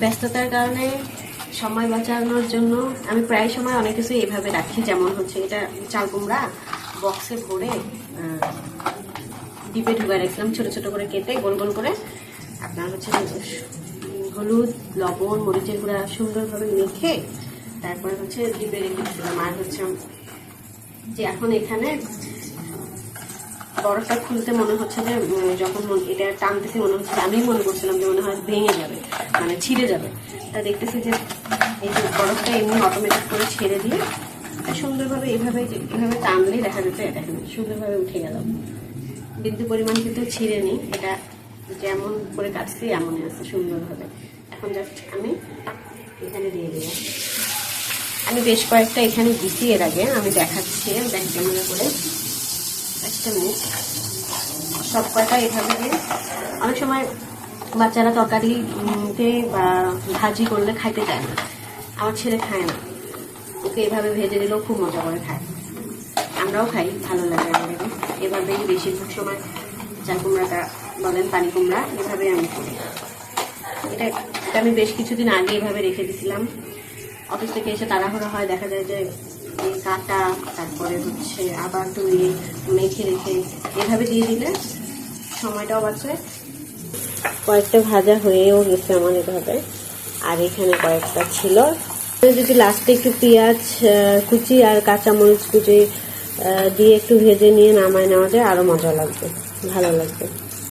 ব্যস্ততার কারণে সময় বাঁচানোর জন্য আমি প্রায় সময় অনেক কিছু এভাবে রাখি। যেমন হচ্ছে এটা চাল কুমড়া বক্সে ভরে ডিপে ঢুকায় রাখলাম ছোট ছোট করে কেটে গোল গোল করে। আপনার হচ্ছে হলুদ, লবণ, মরিচের গুঁড়া সুন্দরভাবে মেখে তারপরে হচ্ছে ডিপে রেখে দিয়েছিলাম। আর হচ্ছে যে এখন এখানে বরফটা খুলতে মনে হচ্ছে যে যখন এটা টানতেছি মনে হচ্ছে আমি মনে করছিলাম যে মনে হয় ভেঙে যাবে মানে ছিঁড়ে যাবে। তা দেখতেছি যে, এই যে বরফটা এমনি অটোমেটিক করে ছেড়ে দিয়ে সুন্দরভাবে এভাবে এভাবে টানলেই দেখা যাচ্ছে এটা সুন্দরভাবে উঠে গেল। বিন্দু পরিমাণ কিন্তু ছিঁড়ে নি এটা যেমন করে কাটছি এমনই আছে সুন্দরভাবে। এখন জাস্ট আমি এখানে দিয়ে দেবো আমি বেশ কয়েকটা এখানে দিছি এর আগে, আমি দেখাচ্ছি ব্যাক ক্যামেরা করে একটা মুখ সব এভাবে দিয়ে অনেক সময় বাচ্চারা তরকারিতে বা ভাজি করলে খাইতে চায় না। আমার ছেলে খায় না। ওকে এভাবে ভেজে দিলেও খুব মজা করে খায়। আমরাও খাই, ভালো লাগে আমাদের। এভাবেই বেশিরভাগ সময় চাল কুমড়াটা বলেন পানি কুমড়া এভাবে আমি করি। এটা আমি বেশ কিছুদিন আগে এভাবে রেখে দিয়েছিলাম অফিস থেকে এসে তাড়াহুড়ো হয়, দেখা যায় যে কাটা, তারপরে হচ্ছে আবার তুমি মেখে রেখে এভাবে দিয়ে দিলে সময়টাও বাঁচে। কয়েকটা ভাজা হয়েও গেছে আমার এভাবে, আর এখানে কয়েকটা ছিল। যদি লাস্টে একটু পেঁয়াজ কুচি আর কাঁচামরিচ কুচি দিয়ে একটু ভেজে নিয়ে নামায় নেওয়া যায় আরও মজা লাগবে, ভালো লাগবে।